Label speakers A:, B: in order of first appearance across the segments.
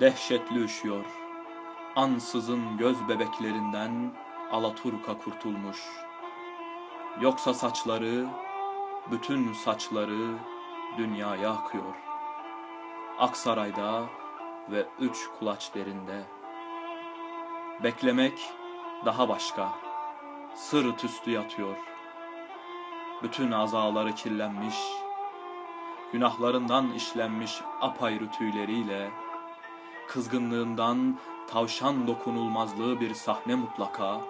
A: dehşetli üşüyor. Ansızın göz bebeklerinden Alaturka kurtulmuş. Yoksa saçları, bütün saçları dünyaya akıyor. Aksaray'da ve üç kulaç derinde. Beklemek daha başka. Sırt üstü yatıyor. Bütün azaları kirlenmiş, günahlarından işlenmiş apayrı tüyleriyle, kızgınlığından tavşan dokunulmazlığı bir sahne mutlaka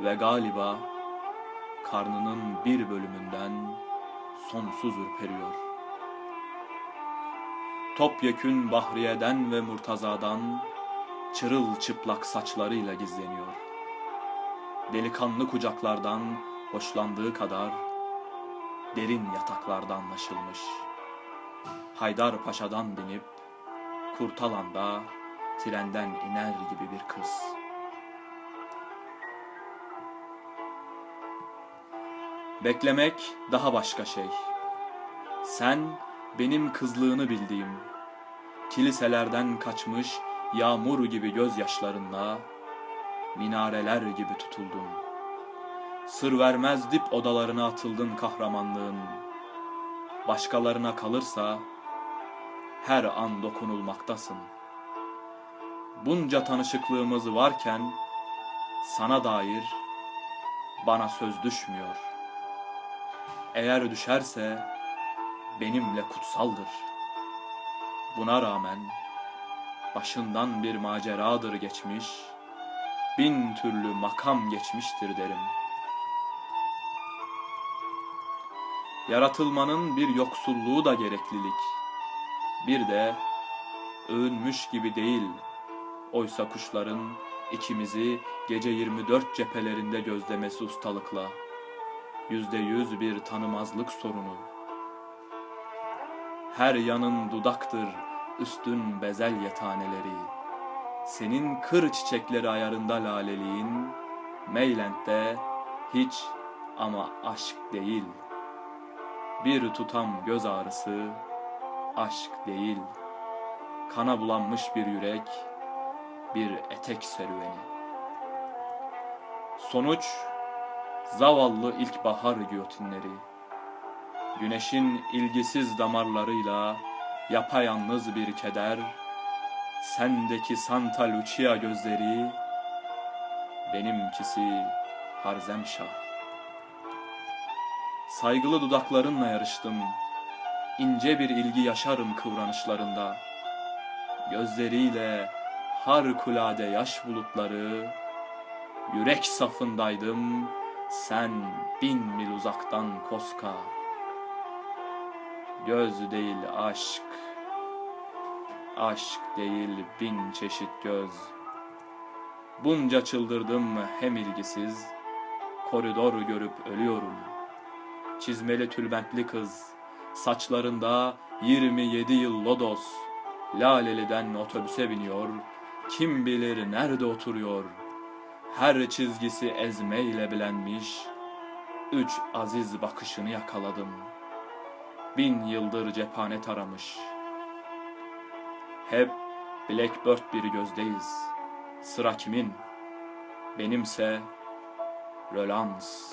A: ve galiba karnının bir bölümünden sonsuz ürperiyor. Topyekün Bahriye'den ve Murtaza'dan çırılçıplak saçlarıyla gizleniyor. Delikanlı kucaklardan hoşlandığı kadar derin yataklarda anlaşılmış. Haydar Paşa'dan binip Kurtalan'da trenden iner gibi bir kız. Beklemek daha başka şey. Sen benim kızlığını bildiğim, kiliselerden kaçmış yağmur gibi gözyaşlarınla, minareler gibi tutuldun. Sır vermez dip odalarına atıldın kahramanlığın. Başkalarına kalırsa her an dokunulmaktasın. Bunca tanışıklığımız varken sana dair bana söz düşmüyor. Eğer düşerse benimle kutsaldır. Buna rağmen başından bir maceradır geçmiş, bin türlü makam geçmiştir derim. Yaratılmanın bir yoksulluğu da gereklilik. Bir de övünmüş gibi değil. Oysa kuşların ikimizi gece 24 cephelerinde gözlemesi ustalıkla. Yüzde yüz bir tanımazlık sorunu. Her yanın dudaktır üstün bezelye taneleri. Senin kır çiçekleri ayarında laleliğin, Meylent'te hiç ama aşk değil. Bir tutam göz ağrısı, aşk değil. Kana bulanmış bir yürek, bir etek serüveni. Sonuç, zavallı ilkbahar giyotinleri. Güneşin ilgisiz damarlarıyla yapayalnız bir keder, sendeki Santa Lucia gözleri, benimkisi Harzemşah. Saygılı dudaklarınla yarıştım, ince bir ilgi yaşarım kıvranışlarında. Gözleriyle harikulade yaş bulutları, yürek safındaydım, sen bin mil uzaktan koska. Göz değil aşk, aşk değil bin çeşit göz. Bunca çıldırdım hem ilgisiz, koridor görüp ölüyorum. Çizmeli tülbentli kız, saçlarında 27 yıl lodos, Laleli'den otobüse biniyor, kim bilir nerede oturuyor. Her çizgisi ezmeyle bilenmiş, üç aziz bakışını yakaladım.'' bin yıldır cephane taramış. Hep Blackbird bir gözdeyiz. Sıra kimin? Benimse Rölans.